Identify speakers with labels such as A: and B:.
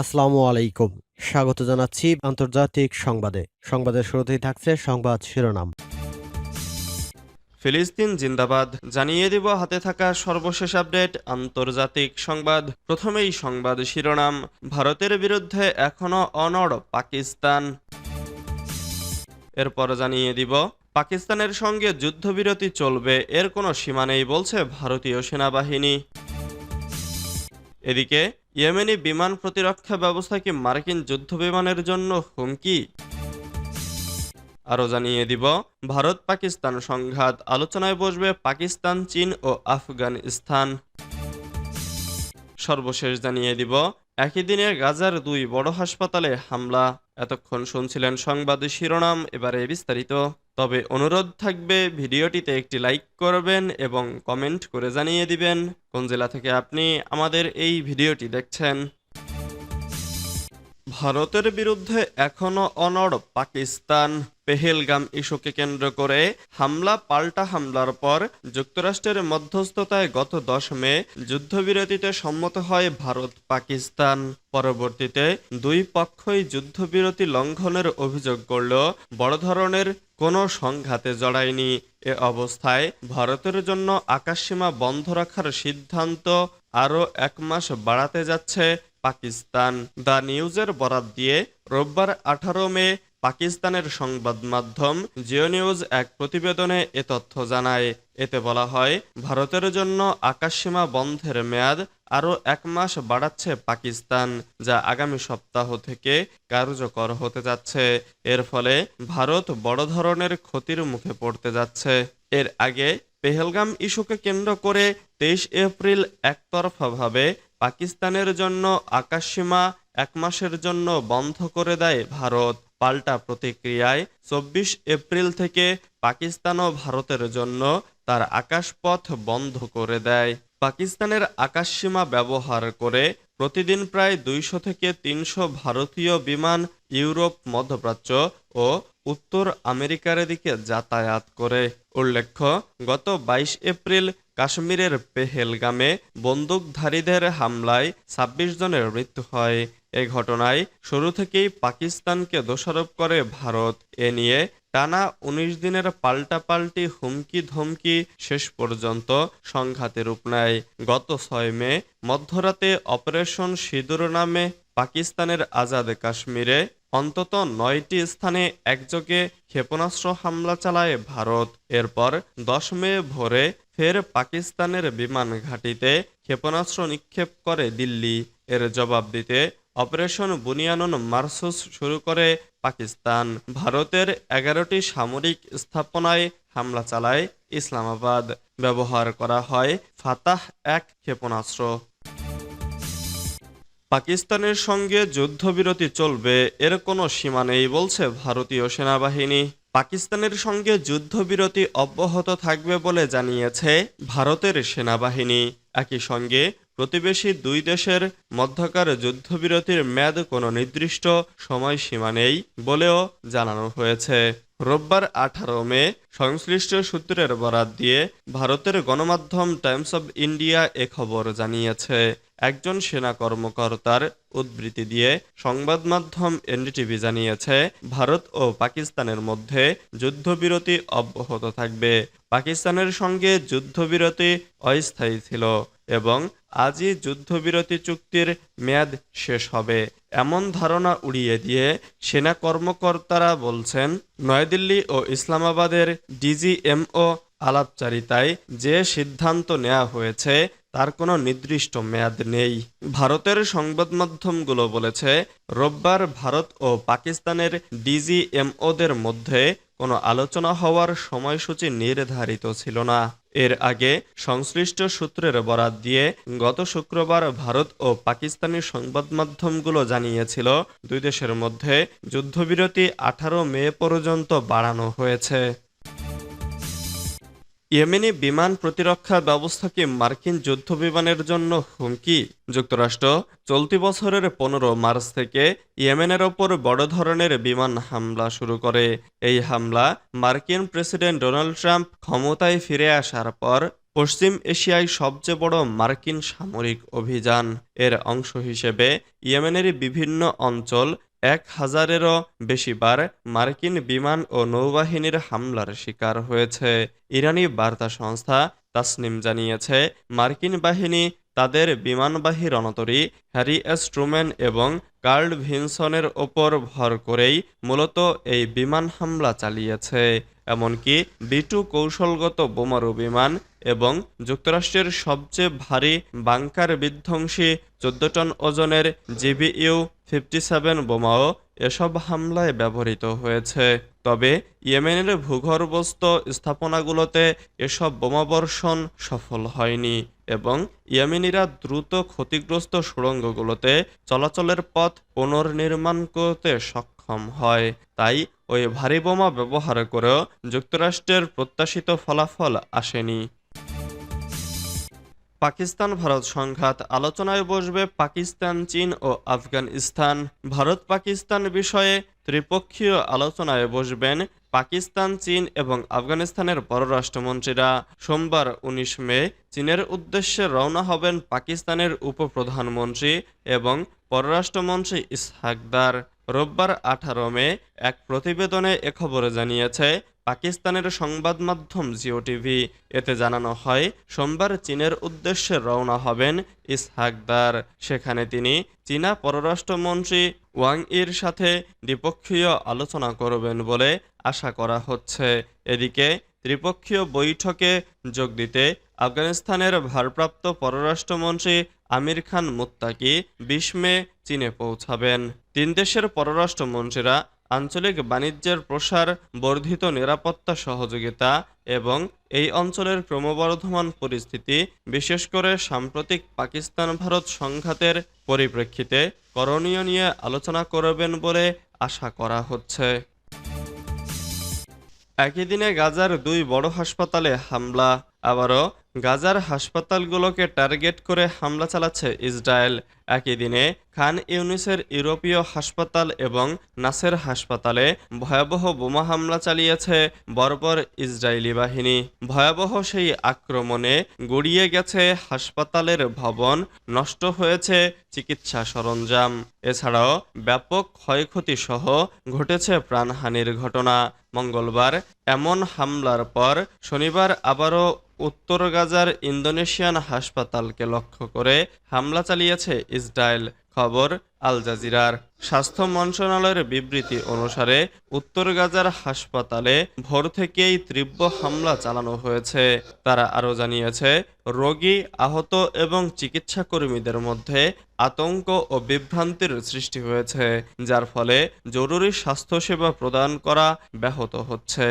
A: আসসালামু আলাইকুম। স্বাগত জানাচ্ছি আন্তর্জাতিক সংবাদে। সংবাদের শুরুতেই থাকছে সংবাদ শিরোনাম।
B: ফিলিস্তিন জিন্দাবাদ। জানিয়ে দিব হাতে থাকা সর্বশেষ আপডেট, আন্তর্জাতিক সংবাদ। প্রথমেই সংবাদ শিরোনাম, ভারতের বিরুদ্ধে এখনও অনড় পাকিস্তান। এরপর জানিয়ে দিব, পাকিস্তানের সঙ্গে যুদ্ধবিরতি চলবে, এর কোনো সীমা নেই বলছে ভারতীয় সেনাবাহিনী। এদিকে ইয়েমেনি বিমান প্রতিরক্ষা ব্যবস্থা কি মার্কিন যুদ্ধ বিমানের জন্য হুমকি। আরও জানিয়ে দিব, ভারত পাকিস্তান সংঘাত আলোচনায় বসবে পাকিস্তান, চীন ও আফগানিস্তান। সর্বশেষ জানিয়ে দিব, একই দিনে গাজার দুই বড় হাসপাতালে হামলা। এতক্ষণ শুনছিলেন সংবাদ শিরোনাম, এবারে বিস্তারিত। তবে অনুরোধ থাকবে ভিডিওটিতে একটি লাইক করবেন এবং কমেন্ট করে জানিয়ে দিবেন কোন জেলা থেকে আপনি আমাদের এই ভিডিওটি দেখছেন। ভারতের বিরুদ্ধে এখনও অনড় পাকিস্তান। পেহেলগাম ইস্যুকে কেন্দ্র করে হামলা, পাল্টা হামলার পর যুক্তরাষ্ট্রের মধ্যস্থতায় গত দশ মে যুদ্ধবিরতিতে সম্মত হয় ভারত, পাকিস্তান। পরবর্তীতে দুই পক্ষই যুদ্ধবিরতি লঙ্ঘনের অভিযোগ করলেও বড় ধরনের কোনো সংঘাতে জড়ায়নি এ অবস্থায় ভারতের জন্য আকাশসীমা বন্ধ রাখার সিদ্ধান্ত আরও এক মাস বাড়াতে যাচ্ছে পাকিস্তান। দ্য নিউজের বরাত দিয়ে রোববার আঠারো মে পাকিস্তানের সংবাদ মাধ্যম জিও নিউজ এক প্রতিবেদনে এ তথ্য জানায়। এতে বলা হয়, ভারতের জন্য আকাশসীমা বন্ধের মেয়াদ আরও এক মাস বাড়াচ্ছে পাকিস্তান, যা আগামী সপ্তাহ থেকে কার্যকর হতে যাচ্ছে। এর ফলে ভারত বড় ধরনের ক্ষতির মুখে পড়তে যাচ্ছে। এর আগে পেহেলগাম ইস্যুকে কেন্দ্র করে তেইশ এপ্রিল একতরফাভাবে পাকিস্তানের জন্য আকাশসীমা এক মাসের জন্য বন্ধ করে দেয় ভারত। পাল্টা প্রতিক্রিয়ায় চব্বিশ এপ্রিল থেকে পাকিস্তানও ভারতের জন্য তার আকাশপথ বন্ধ করে দেয়। পাকিস্তানের আকাশসীমা ব্যবহার করে প্রতিদিন প্রায় দুইশো থেকে তিনশো ভারতীয় বিমান ইউরোপ, মধ্যপ্রাচ্য ও উত্তর আমেরিকার দিকে যাতায়াত করে। উল্লেখ্য, গত বাইশ এপ্রিল কাশ্মীরের পেহেলগামে বন্দুকধারীদের হামলায় ২৬ জনের মৃত্যু হয়। এ ঘটনায় শুরু থেকেই পাকিস্তানকে দোষারোপ করে ভারত। এ নিয়ে টানা ১৯ দিনের পাল্টাপাল্টি হুমকি ধমকি শেষ পর্যন্ত সংঘাতে রূপ নেয়। গত ছয় মে, মধ্যরাতে অপারেশন সিঁদুর নামে পাকিস্তানের আজাদ কাশ্মীরে অন্তত নয়টি স্থানে একযোগে ক্ষেপণাস্ত্র হামলা চালায় ভারত। এরপর দশ মে ভোরে ফের পাকিস্তানের বিমান ঘাঁটিতে ক্ষেপণাস্ত্র নিক্ষেপ করে দিল্লি। এর জবাব দিতে অপারেশন বুনিয়ানুন মারসুস শুরু করে পাকিস্তান। ভারতের এগারোটি সামরিক স্থাপনায় হামলা চালায় ইসলামাবাদ। ব্যবহার করা হয় ফাতাহ এক ক্ষেপণাস্ত্র। পাকিস্তানের সঙ্গে যুদ্ধবিরতি চলবে, এর কোনো সীমা নেই বলছে ভারতীয় সেনাবাহিনী। পাকিস্তানের সঙ্গে যুদ্ধবিরতি অব্যাহত থাকবে বলে জানিয়েছে ভারতের সেনাবাহিনী। একই সঙ্গে প্রতিবেশী দুই দেশের মধ্যকার যুদ্ধবিরতির মেয়াদ কোনো নির্দিষ্ট সময়সীমা নেই বলেও জানানো হয়েছে। রোববার আঠারো মে সংশ্লিষ্ট সূত্রের বরাত দিয়ে ভারতের গণমাধ্যম টাইমস অব ইন্ডিয়া এ খবর জানিয়েছে। একজন সেনা কর্মকর্তার উদ্ধৃতি দিয়ে সংবাদ মাধ্যম এনডিটিভি জানিয়েছে, ভারত ও পাকিস্তানের মধ্যে যুদ্ধবিরতি অব্যাহত থাকবে। পাকিস্তানের সঙ্গে যুদ্ধবিরতি অস্থায়ী ছিল। এবং আজই যুদ্ধবিরতি চুক্তির মেয়াদ শেষ হবে। এমন ধারণা উড়িয়ে দিয়ে সেনা কর্মকর্তারা বলছেন, নয়াদিল্লি ও ইসলামাবাদের ডিজিএমও আলাপচারিতায় যে সিদ্ধান্ত নেওয়া হয়েছে, তার কোনো নির্দিষ্ট মেয়াদ নেই। ভারতের সংবাদ মাধ্যমগুলো বলেছে, রোববার ভারত ও পাকিস্তানের ডিজিএমওদের মধ্যে কোনো আলোচনা হওয়ার সময়সূচি নির্ধারিত ছিল না। এর আগে সংশ্লিষ্ট সূত্রের বরাত দিয়ে গত শুক্রবার ভারত ও পাকিস্তানি সংবাদ মাধ্যমগুলো জানিয়েছিল, দুই দেশের মধ্যে যুদ্ধবিরতি আঠারো মে পর্যন্ত বাড়ানো হয়েছে। ইয়েমেনি বিমান প্রতিরক্ষা ব্যবস্থা কি মার্কিন যুদ্ধ বিমানের জন্য হুমকি। যুক্তরাষ্ট্র চলতি বছরের পনেরো মার্চ থেকে ইয়েমেনের ওপর বড় ধরনের বিমান হামলা শুরু করে। এই হামলা মার্কিন প্রেসিডেন্ট ডোনাল্ড ট্রাম্প ক্ষমতায় ফিরে আসার পর পশ্চিম এশিয়ায় সবচেয়ে বড় মার্কিন সামরিক অভিযান। এর অংশ হিসেবে ইয়েমেনের বিভিন্ন অঞ্চল এক হাজারেরও বেশিবার মার্কিন বিমান ও নৌবাহিনীর হামলার শিকার হয়েছে। ইরানি বার্তা সংস্থা তাসনিম জানিয়েছে, মার্কিন বাহিনী তাদের বিমানবাহী রণতরী, হ্যারি এস ট্রুম্যান এবং কার্ল ভিনসনের ওপর ভর করেই মূলত এই বিমান হামলা চালিয়েছে। এমনকি বিটু কৌশলগত বোমারু বিমান এবং যুক্তরাষ্ট্রের সবচেয়ে ভারী বাংকার বিধ্বংসী চোদ্দ টন ওজনের জিবিইউ ফিফটি সেভেন বোমাও এসব হামলায় ব্যবহৃত হয়েছে। তবে ইয়েমেনের ভূগর্ভস্থ স্থাপনাগুলোতে এসব বোমাবর্ষণ সফল হয়নি এবং ইয়েমেনিরা দ্রুত ক্ষতিগ্রস্ত সুড়ঙ্গগুলোতে চলাচলের পথ পুনর্নির্মাণ করতে সক্ষম হয়। তাই ওই ভারী বোমা ব্যবহার করেও যুক্তরাষ্ট্রের প্রত্যাশিত ফলাফল আসেনি। পাকিস্তান ভারত সংঘাত আলোচনায় বসবে পাকিস্তান, চীন ও আফগানিস্তান। ভারত পাকিস্তান বিষয়ে ত্রিপক্ষীয় আলোচনায় বসবেন পাকিস্তান, চীন এবং আফগানিস্তানের পররাষ্ট্রমন্ত্রীরা। সোমবার উনিশ মে চীনের উদ্দেশ্যে রওনা হবেন পাকিস্তানের উপপ্রধানমন্ত্রী এবং পররাষ্ট্রমন্ত্রী ইসহাকদার। রোববার আঠারো মে এক প্রতিবেদনে এ খবর জানিয়েছে পাকিস্তানের সংবাদ মাধ্যম জিও টিভি। এতে জানানো হয়, সোমবার চীনের উদ্দেশ্যে রওনা হবেন ইসহাকদার সেখানে তিনি চীনা পররাষ্ট্রমন্ত্রী ওয়াং ইর সাথে দ্বিপক্ষীয় আলোচনা করবেন বলে আশা করা হচ্ছে। এদিকে, ত্রিপক্ষীয় বৈঠকে যোগ দিতে আফগানিস্তানের ভারপ্রাপ্ত পররাষ্ট্রমন্ত্রী আমির খান মুত্তাকি বিশ মে চীনে পৌঁছাবেন। তিন দেশের পররাষ্ট্রমন্ত্রীরা আঞ্চলিক বাণিজ্যের প্রসার, বর্ধিত নিরাপত্তা সহযোগিতা এবং এই অঞ্চলের ক্রমবর্ধমান পরিস্থিতি, বিশেষ করে সাম্প্রতিক পাকিস্তান ভারত সংঘাতের পরিপ্রেক্ষিতে করণীয় নিয়ে আলোচনা করবেন বলে আশা করা হচ্ছে। একই দিনে গাজার দুই বড় হাসপাতালে হামলা, আবারও গাজার হাসপাতালগুলোকে টার্গেট করে হামলা চালাচ্ছে ইসরায়েল। একই দিনে খান ইউনিসের ইউরোপীয় হাসপাতাল এবং নাসের হাসপাতালে ভয়াবহ বোমা হামলা চালিয়েছে বর্বর ইসরায়েলি বাহিনী। ভয়াবহ সেই আক্রমণে গড়িয়ে গেছে হাসপাতালের ভবন, নষ্ট হয়েছে চিকিৎসা সরঞ্জাম। এছাড়াও ব্যাপক ক্ষয়ক্ষতি সহ ঘটেছে প্রাণহানির ঘটনা। মঙ্গলবার এমন হামলার পর শনিবার আবারও উত্তর গাজার ইন্দোনেশিয়ান হাসপাতালকে লক্ষ্য করে হামলা চালিয়েছে ইসরায়েল, খবর আল জাজিরার। স্বাস্থ্য মন্ত্রণালয়ের বিবৃতি অনুসারে উত্তর গাজার হাসপাতালে ভোর থেকেই তীব্র হামলা চালানো হয়েছে। তারা আরও জানিয়েছে, রোগী আহত এবং চিকিৎসা কর্মীদের মধ্যে আতঙ্ক ও বিভ্রান্তির সৃষ্টি হয়েছে, যার ফলে জরুরি স্বাস্থ্যসেবা প্রদান করা ব্যাহত হচ্ছে।